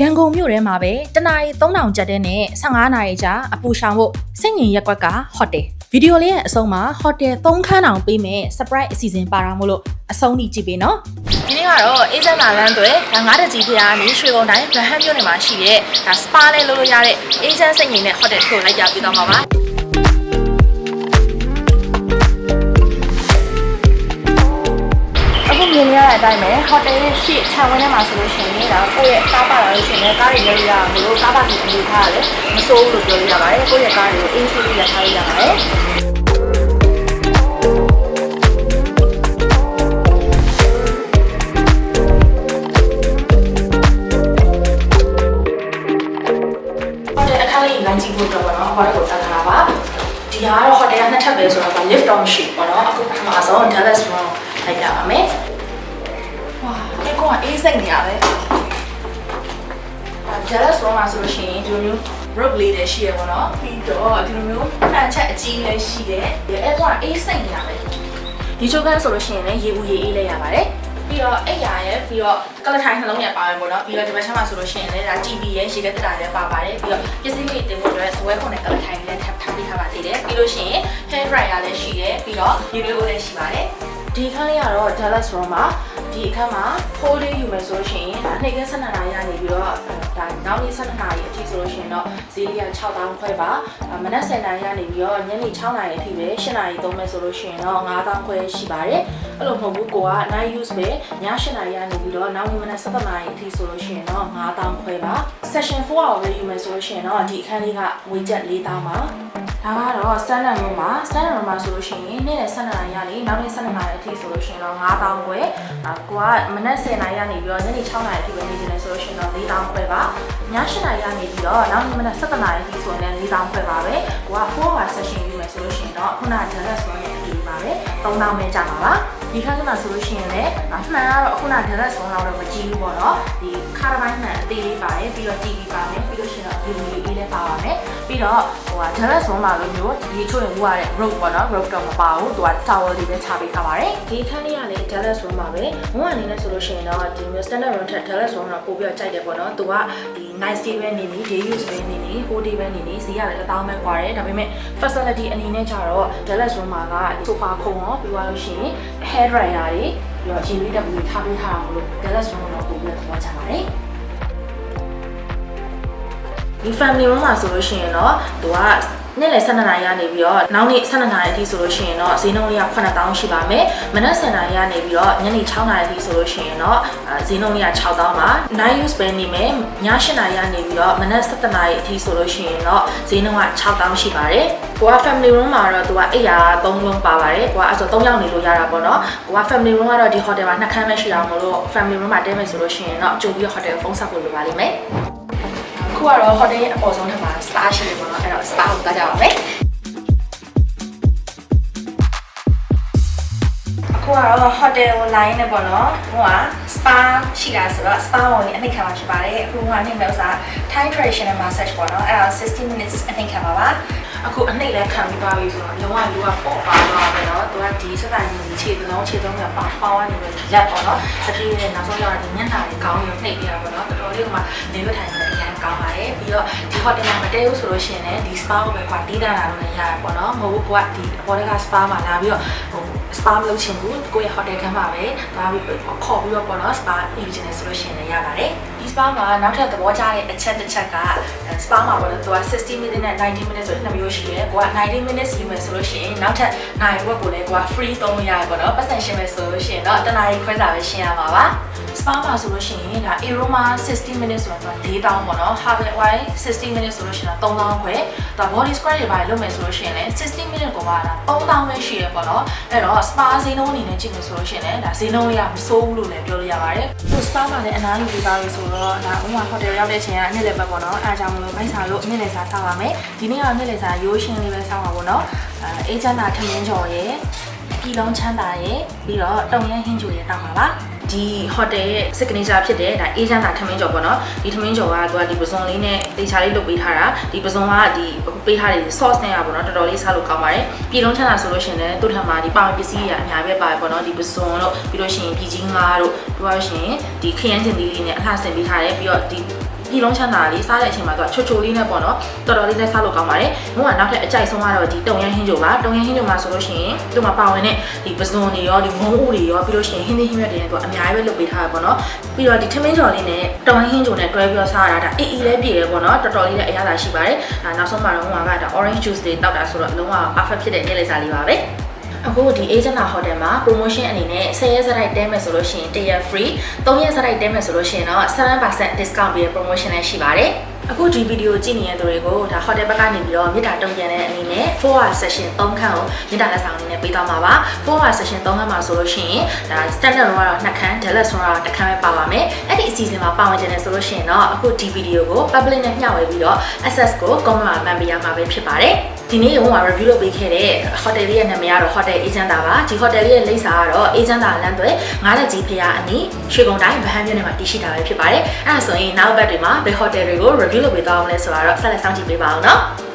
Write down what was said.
ရန်ကုန်မြို့ထဲမှာပဲတနာရီ3000ကျပ်တဲ့နဲ့15နာရီကြာအပူရှောင်ဖို့စိတ်ငြိမ်ရက်ကွက်ကဟိုတယ်ဗီဒီယိုလေးရဲ့အဆုံးမှာဟိုတယ်3ခန်းတောင်ပေးမယ် surprise အစီအစဉ်ပါတာမို့လို့အဆုံးထိကြည့်ပေးနော်ဒီနေ့ကတော့အေးချမ်းသာလမ်းတွေဒါငါးတကြီးဖျားကနေရွှေကုန်းတိုင်းဗဟန်းမြို့နယ်မှာရှိတဲ့ဒါ spa လေးလုပ်လို့ရတဲ့အေးချမ်းစိတ်ငြိမ်တဲ့ဟိုတယ်ကိုလိုက်ပြပေးတော့မှာပါ အခုမြင်ရတဲ့အတိုင်းပဲဟိုတယ်ရဲ့ရှေ့ခြံဝင်းထဲမှာဆိုလို့ရှိရင်ဒါကိုယ့်ရဲ့ကားပါလာလို့ရှိရင်ကားတွေလည်းရအောင်လို့ကားပါကြီးအနေထားရတယ်မစိုးဘူးလို့ပြောလို့ရပါတယ်ကိုယ့်ရဲ့ကားတွေကိုအေးဆေးလေးလက်ထားလို့ရပါတယ်ဟိုတယ်အခန်းလေးလမ်းကြည့်ဖို့တော့ပေါ့နော်ဟိုတယ်ကိုတက်ခါပါဒီဟာကတော့ဟိုတယ်ကနှစ်ထပ်ပဲဆိုတော့ lift တော့မရှိဘူးပေါ့နော်အခုပထမဆုံး Dallas မှာလိုက်ပြပါမယ်ဝါဒီ ကောင်ကအေးစိတ်နေရပဲ Dallas မှာဆိုလို့ရှိရင်ဒီလိုမျိုး rope လေးတွေရှိရပေါ့နော်ပြီးတော့ဒီလိုမျိုးဖန်ချက်အကြီးလေးရှိတယ်အဲကောင်ကအေးစိတ်နေရပဲဒီချိုကန်းဆိုလို့ရှိရင်လည်းရေဘူးရေအေးလေးရပါတယ်ပြီးတော့အိတ်ရရဲ့ပြီးတော့ကလထိုင်းနှလုံးရပါမယ်ပေါ့နော်ပြီးတော့ဒီဘက်ချမ်းမှာဆိုလို့ရှိရင်လည်းဒါ GB ရဲ့ရေကက်တက်တာလည်းပါပါတယ်ပြီးတော့ပစ္စည်းတွေတင်ဖို့အတွက်ဇွဲခုနဲ့ကလထိုင်းလည်းထပ်ထားပေးထားပါသေးတယ်ပြီးလို့ရှိရင် hair dryer လည်းရှိတယ်ပြီးတော့ရေလေးကိုလည်းရှိပါတယ်ဒီခန်းလေးကတော့ Dallas Room မှာ ဒီအခန်းမှာ four day ယူမယ်ဆိုလို့ရှိရင်ဒါနေ့က12နာရီရနေပြီးတော့ဒါနောက်နေ့12နာရီအထိဆိုလို့ရှိရင်တော့ဈေးလေးက6000ခွဲပါမနက်10နာရီရနေပြီးတော့ညနေ6နာရီအထိပဲ10နာရီသုံးမယ်ဆိုလို့ရှိရင်တော့9000ခွဲရှိပါတယ်အဲ့လိုမဟုတ်ဘူးကိုက night use ပဲည7နာရီရနေပြီးတော့နောက်နေ့မနက်7နာရီအထိဆိုလို့ရှိရင်တော့9000ခွဲပါ session 4 hour ပဲယူမယ်ဆိုလို့ရှိရင်တော့ဒီအခန်းလေးကဝေချက်4000ပါ ဒါကတော့ standard room မှာ standard room မှာဆိုလို့ရှိရင်နေ့နဲ့7နာရီရနေနောက်နေ့7နာရီအထိဆိုလို့ရှိရင်တော့9000ခွဲအာကိုကမနက်10နာရီရနေပြီးတော့ညနေ6နာရီအထိပဲနေနေတယ်ဆိုလို့ရှိရင်တော့4000ခွဲပါည7နာရီရနေပြီးတော့နောက်နေ့မနက်7နာရီအထိဆိုရင်လည်း4000ခွဲပါပဲကိုက4 hour session ယူမယ်ဆိုလို့ရှိရင်တော့ခုနက Dallas ဆိုတဲ့အတူပါပဲ3000ပဲကြာမှာပါဒီခါကျမှဆိုလို့ရှိရင်လည်းအမှန်ကတော့အခုန Dallas ဆိုတော့မကြည့်ဘူးပေါ့နော်ဒီခါရပိုင်းမှန်အသေးလေးပါတယ်ပြီးတော့ TV ပါမယ်ပြီးလို့ရှိရင်တော့ video လေးလည်းပါပါမယ် ပြီးတော့ဟိုက Dallas ဆိုမှာလိုမျိုးဒီချို့ရင်ဝူရတဲ့ rope ပေါ့နော် rope တော့မပါဘူးသူက towel လေးပဲချပေးထားပါတယ်ဒီခန်းလေးကလည်း Dallas ဆိုမှာပဲဘုံကနေနဲ့ဆိုလို့ရှိရင်တော့ဒီမျိုး standard room ထက် Dallas ဆိုတော့ပို့ပြီးတော့ကြိုက်တယ်ပေါ့နော်သူကဒီ nice day ပဲနေနေ day use ပဲနေနေ whole day ပဲနေနေဈေးရတယ်တစ်သောင်းပဲကွာတယ်ဒါပေမဲ့ facility အနေနဲ့ကြတော့ Dallas room မှာက sofa ခုံရောပြီးသွားလို့ရှိရင် hair dryer တွေပြီးတော့ GV တက်ပြီးထားပေးထားတာမလို့ Dallas room တော့ပို့ပြီးတော့သွားကြပါတယ် ဒီ family room မှာဆိုလို့ရှိရင်တော့သူကနေ့လယ်12နာရီကနေပြီးတော့နောက်နေ့12နာရီအထိဆိုလို့ရှိရင်တော့ဈေးနှုန်းလေးက9000ရှိပါမယ်။မနက်10နာရီကနေပြီးတော့ညနေ6နာရီအထိဆိုလို့ရှိရင်တော့ဈေးနှုန်းလေးက6000ပါ။ night use ပဲနေမယ်။ည8နာရီကနေပြီးတော့မနက်7နာရီအထိဆိုလို့ရှိရင်တော့ဈေးနှုန်းက6000ရှိပါတယ်။ကိုက family room မှာတော့သူကအိပ်ရာ3လုံးပါပါတယ်။ကိုကအဲ့ဆို3ယောက်နေလို့ရတာပေါ့နော်။ကိုက family room ကတော့ဒီ hotel မှာနှစ်ခန်းပဲရှိတာမလို့ family room မှာတဲမယ်ဆိုလို့ရှိရင်တော့ကြိုပြီးတော့ hotel ဖုန်းဆက်ဖို့လိုပါလိမ့်မယ်။ ခုကတော့ hotel ရဲ့အပေါ်ဆုံးထပ်မှာ spa ရှိတယ်ပေါ့နော်အဲ့တော့ spa ကိုကြားကြပါမယ်ခုကတော့ hotel ကိုလာရင်းနဲ့ပေါ့နော်ဟိုက spa ရှိတာဆိုတော့ spa ဝင်အနှိမ့်ခံမှာဖြစ်ပါတယ်အခုဟိုကနှိမ့်မဲ့ဥစား Thai traditional massage ပေါ့နော်အဲ့ဒါ60 minutes အနှိမ့်ခံပါပါအခုအနှိမ့်လည်းခံပြီးသွားပြီဆိုတော့လုံးဝလူကပေါ့ပါသွားပါပဲနော် ဒီစက်တိုင်ကြီးခြေသုံးခြေသုံးကပေါပေါင်းနေပဲလက်ပေါ့နော်တတိယနဲ့နောက်ဆုံးရောက်ဒီမျက်နှာတွေကောင်းပြီးနှိပ်ပြရပါတော့တော်တော်လေးကမှနေရွက်ထိုင်နေတဲ့အရင်ကောင်းပါတယ်ပြီးတော့ဒီ hotel မှာမတည့်ဘူးဆိုလို့ရှိရင်လည်းဒီ spa ကိုပဲခွာတီးတာလာလို့လည်းရရပေါ့နော်မဟုတ်ဘူးကိုကဒီအပေါ်က spa မှာလာပြီးတော့ဟို spa မလုပ်ချင်ဘူးကိုယ့်ရဲ့ hotel ခန်းမှာပဲသွားပြီးခေါ်ပြီးတော့ပေါ့နော် spa ယူချင်တယ်ဆိုလို့ရှိရင်လည်းရပါတယ်ဒီ spa မှာနောက်ထပ်သဘောကျတဲ့အချက်တစ်ချက်က spa မှာပေါ့နော်သူက60 minutes နဲ့90 minutes ဆိုတဲ့နှစ်မျိုးရှိတယ်ကိုက90 minutes ယူမယ်ဆိုလို့ရှိရင်နောက်ထပ်နိုင်ဝက်ကိုလည်းကိုက free သုံးလို့ရတယ်ပေါ့နော်ပတ်စံရှင်းမယ်ဆိုလို့ရှိရင်တော့တနားရီခွဲစာပဲရှင်းရမှာပါ spa မှာဆိုလို့ရှိရင်ဒါ aroma 60 minutes ဆိုတော့4000ပေါ့နော် harvest wine 60 minutes ဆိုလို့ရှိရင်တော့3000ခွဲဒါ body scrub တွေပါလုပ်မယ်ဆိုလို့ရှိရင်လည်း60 minutes ကိုပါဒါ3000ပဲရှိရပေါ့နော်အဲ့တော့ spa ဈေးနှုန်းအနေနဲ့ကြည့်မယ်ဆိုလို့ရှိရင်လည်းဒါဈေးနှုန်းလေးကမစိုးဘူးလို့လည်းပြောလို့ရပါတယ်သူ spa မှာလည်းအနားယူပြီးပါလို့ဆိုတော့ဒါဥမာ hotel ရောက်တဲ့ချိန်ကနေ့လည်ဘက်ပေါ့နော်အားကြောင့်မလို့မိုက်စာလို့နေ့လည်စာဆောက်ပါမယ်ဒီနေ့ကနေ့လည်စာရိုးရှင်းလေးပဲဆောက်ပါပေါ့နော်အဲအေးချမ်းသာထမင်းကြော်ရယ်ပြည်လုံးချမ်းသာရယ်ပြီးတော့တုံရန်ဟင်းချိုရယ်တောက်ပါပါဒီ hotel ရဲ့ signature ဖြစ်တဲ့ဒါအေးချမ်းသာထမင်းကြော်ပေါ့နော်ဒီထမင်းကြော်ကသူကဒီပစုံလေးနဲ့ တေချာလေးလုပ်ပေးထားတာဒီပစုံကဒီအခုပေးထားတဲ့ sauce နဲ့ရပေါ့နော်တော်တော်လေးစားလို့ကောင်းပါတယ်ပြည်လုံးချမ်းသာဆိုလို့ရှိရင်လည်းသူ့ထံမှာဒီပါဝင်ပစ္စည်းတွေအများပဲပါတယ်ပေါ့နော်ဒီပစုံတို့ပြီးလို့ရှိရင်ပြည်ကြီးငါးတို့ပြီးတော့ရှိရင်ဒီခရမ်းချင်သီးလေးနဲ့အလှဆင်ပေးထားတယ်ပြီးတော့ဒီ ဒီလုံးချမ်းသာလေးစားတဲ့အချိန်မှာသူကချိုချိုလေးနဲ့ပေါ့နော်တော်တော်လေးနဲ့စားလို့ကောင်းပါတယ်ဘုံကနောက်ထပ်အကြိုက်ဆုံးကတော့ဒီတုံရန်ဟင်းကြိုပါတုံရန်ဟင်းကြိုမှာဆိုလို့ရှိရင်သူ့မှာပါဝင်တဲ့ဒီပစုံတွေရောဒီမုံဦးတွေရောပြီးလို့ရှိရင်ဟင်းသီးဟင်းရွက်တွေနဲ့သူကအများကြီးပဲလုပ်ပေးထားရပေါ့နော်ပြီးတော့ဒီထမင်းကြော်လေးနဲ့တုံရန်ဟင်းကြိုနဲ့တွဲပြီးတော့စားရတာဒါအေးအေးလေးပြည့်တယ်ပေါ့နော်တော်တော်လေးလည်းအရသာရှိပါတယ်ဒါနောက်ဆုံးမှာတော့ဘုံကဒါ orange juice တွေတောက်တာဆိုတော့အလုံးဝ perfect ဖြစ်တဲ့နေ့လည်စာလေးပါပဲ အခုဒီ Agent Hotel မှာ promotion အနေနဲ့10ရက်စရိုက်တဲမယ်ဆိုလို့ရှိရင်1ရက် free 3ရက်စရိုက်တဲမယ်ဆိုလို့ရှိရင်တော့7% discount ပေးတဲ့ promotion လည်းရှိပါတယ်အခုဒီဗီဒီယိုကြည့်နေတဲ့သူတွေကိုဒါ hotel ဘက်ကနေပြီးတော့မြေတာတုံ့ပြန်တဲ့အနေနဲ့4 hour session 3ခန်းကိုမြေတာလက်ဆောင်အနေနဲ့ပေးသွားမှာပါ4 hour session 3ခန်းမှာဆိုလို့ရှိရင်ဒါ standard ကတော့2ခန်း deluxe ကတော့1ခန်းပဲပါပါမယ်အဲ့ဒီအစီအစဉ်မှာပါဝင်ခြင်းနဲ့ဆိုလို့ရှိရင်တော့အခုဒီဗီဒီယိုကို public နဲ့မျှဝေပြီးတော့ access ကို comment မှာမှန်ပေးရမှာပဲဖြစ်ပါတယ် ဒီနေ့က review လုပ်ပေးခဲ့တဲ့ hotel လေးရဲ့နာမည်ကတော့ hotel agent တာပါဒီ hotel လေးရဲ့လိပ်စာကတော့ agent တာလမ်းတွေငားလက်ကြီးဖျားအနီးရွှေကုန်းတိုင်းဗဟန်းမြို့နယ်မှာတည်ရှိတာပဲဖြစ်ပါတယ်အဲ့ဒါဆိုရင်နောက်ဘက်တွေမှာဘယ် hotel တွေကို review လုပ်ပေးသွားအောင်လဲဆိုတာတော့ဆက်လက်စောင့်ကြည့်ပေးပါအောင်နော်